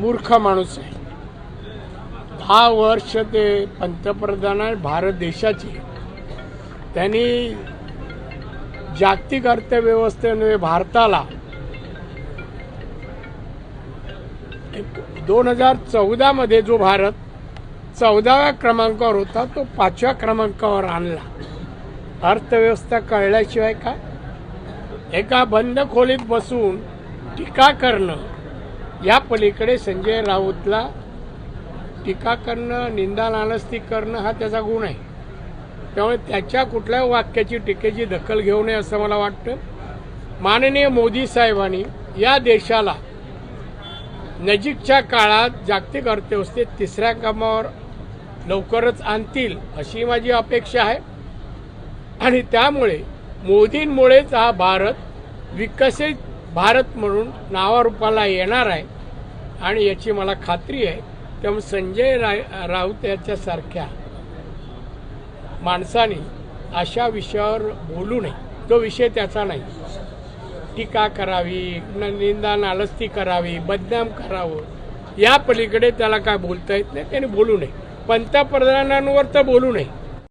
मूर्ख माणूस आहे. दहा वर्ष ते पंतप्रधान आहे भारत देशाचे त्यांनी जागतिक अर्थव्यवस्थेने भारताला दोन हजार चौदामध्ये जो भारत चौदाव्या क्रमांकावर होता तो पाचव्या क्रमांकावर आणला. अर्थव्यवस्था कळल्याशिवाय का एका बंद खोलीत बसून टीका करणं या पलीकडे संजय राऊतला टीका करणं निंदा नालस्ती करणं हा त्याचा गुण आहे. त्यामुळे त्याच्या कुठल्या वाक्याची टीकेची दखल घेऊ नये असं मला वाटतं. माननीय मोदी साहेबांनी या देशाला नजीकच्या काळात जागतिक अर्थव्यवस्थेत तिसऱ्या कामावर लवकरच आणतील अशी माझी अपेक्षा आहे. आणि त्यामुळे मोदींमुळेच हा भारत विकसित भारत म्हणून नावारूपाला येणार आहे आणि याची मला खात्री आहे. त्यामुळे संजय राय राऊत याच्यासारख्या माणसाने अशा विषयावर बोलू नये. तो विषय त्याचा नाही. टीका करावी न- निंदा नालस्ती करावी बदनाम करावं. या पलीकडे त्याला काय बोलता येत नाही त्याने बोलू नये. पंतप्रधानांवर तर बोलू नये.